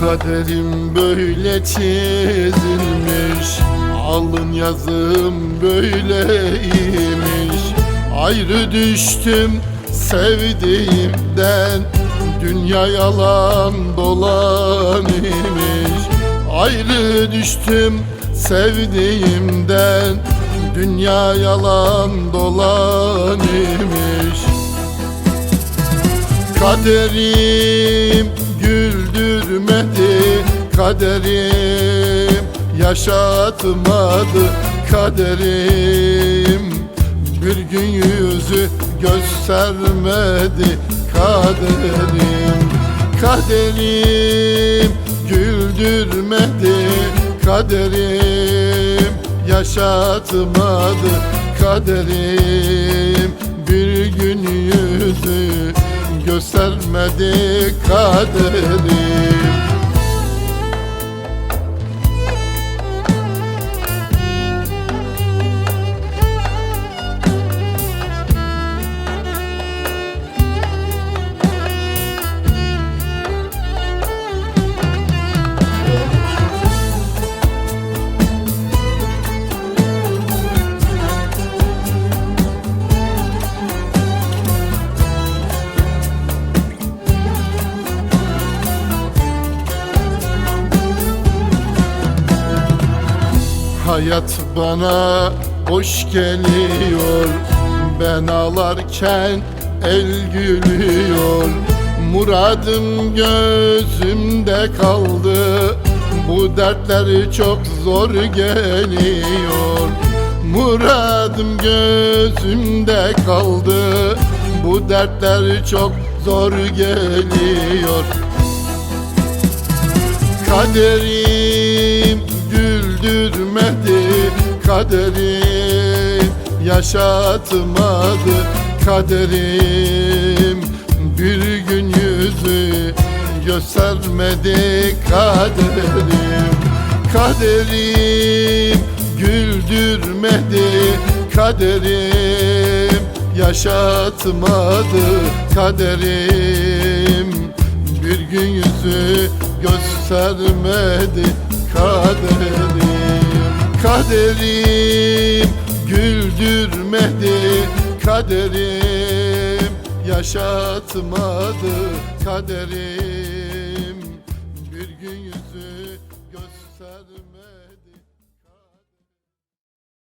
Kaderim böyle çizilmiş Alın yazım böyleymiş Ayrı düştüm sevdiğimden Dünya yalan dolan imiş. Ayrı düştüm sevdiğimden Dünya yalan dolan imiş. Kaderim Kaderim yaşatmadı Kaderim. Bir gün yüzü göstermedi Kaderim. Kaderim güldürmedi Kaderim. Yaşatmadı Kaderim. Bir gün yüzü göstermedi kaderim Hayat bana hoş geliyor. Ben ağlarken el gülüyor. Muradım gözümde kaldı. Bu dertler çok zor geliyor. Muradım gözümde kaldı. Bu dertler çok zor geliyor. Kaderim güldürmedi Kaderim yaşatmadı Kaderim. Bir gün yüzü göstermedi Kaderim. Kaderim güldürmedi Kaderim yaşatmadı Kaderim. Bir gün yüzü göstermedi kaderim Kaderim güldürmedi kaderim. Yaşatmadı kaderim